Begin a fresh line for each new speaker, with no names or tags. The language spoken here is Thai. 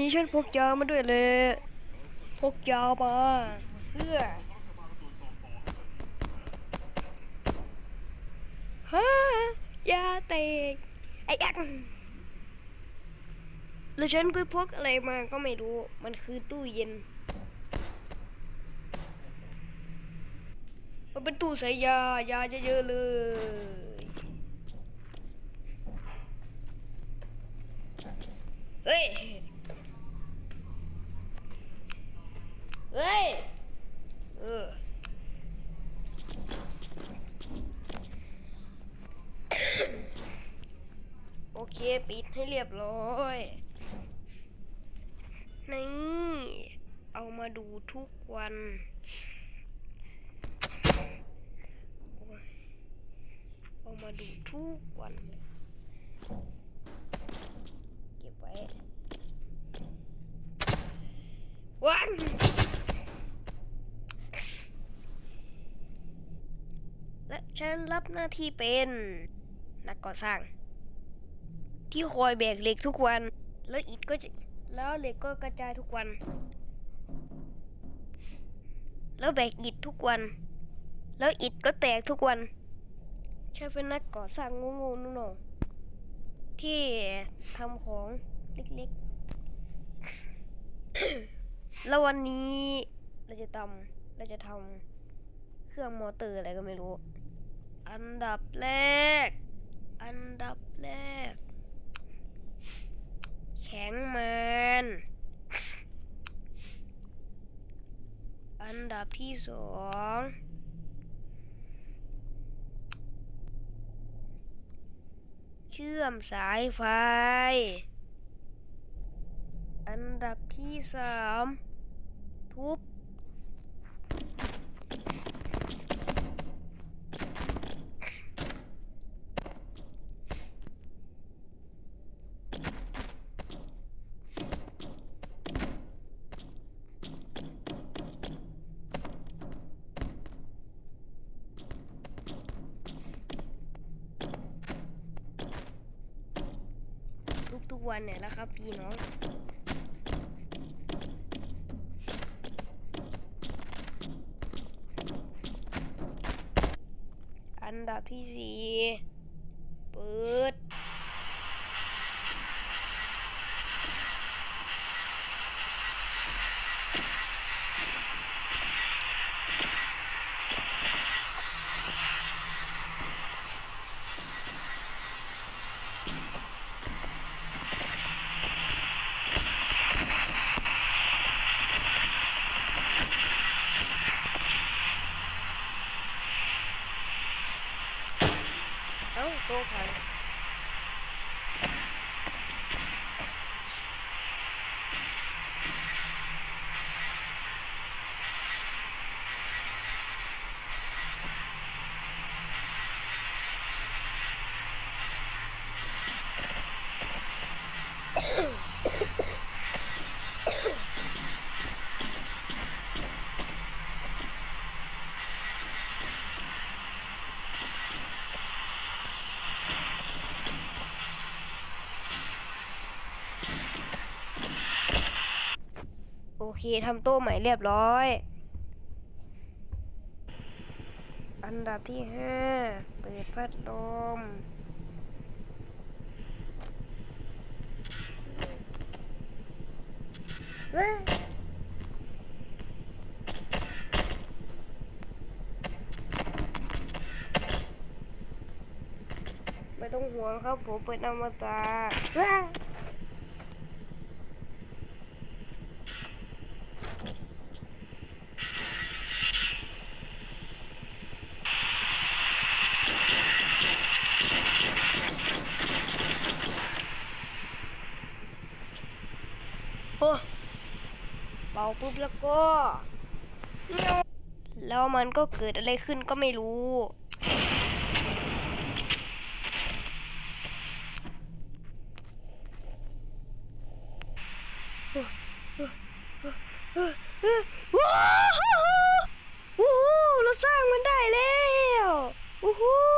นี้ฉันพกยามาด้วยเลย พกยามาเพื่อฮะยาเตกไอ้ยักแล้วฉันก็พกอะไรมาก็ไม่รู้ มันคือตู้เย็น มันเป็นตู้ใส่ยา ยาเยอะๆเลยเฮ้ย เฮ้ยเออโอเค ปิดให้เรียบร้อย นี่ เอามาดูทุกวัน เอามาดูทุกวันเลยเก็บไว้วัน และ ฉันรับหน้าที่เป็นนักก่อสร้าง ที่คอยแบกเหล็กทุกวัน แล้วอิฐก็จะแล้วเหล็กก็กระจายทุกวัน แล้วแบกอิฐทุกวัน แล้วอิฐก็แตกทุกวันฉันเป็นนักก่อสร้างงูๆนู่นที่ทำของเล็กๆ แล้ววันนี้เราจะทำเราจะทำเครื่องมอเตอร์อะไรก็ไม่รู้ อันดับแรก อันดับแรก แข็งมันอันดับที่สองเชื่อมสายไฟ อันดับที่สามทุบ ทุกวันเนี่ยแหละครับพี่น้องอันดับที่สี่เปิด เอ้าโตพันโอเค ทำโต๊ะใหม่เรียบร้อย อันดับที่ห้าเปิดพัดลมว้ยไม่ต้องห่วงครับผมเปิดอมตะเว้ยโอ้เปุ๊บแล้วก็ แล้วมันก็เกิดอะไรขึ้นก็ไม่รู้ ว้าวเราสร้างมันได้แล้ววู้ฮู้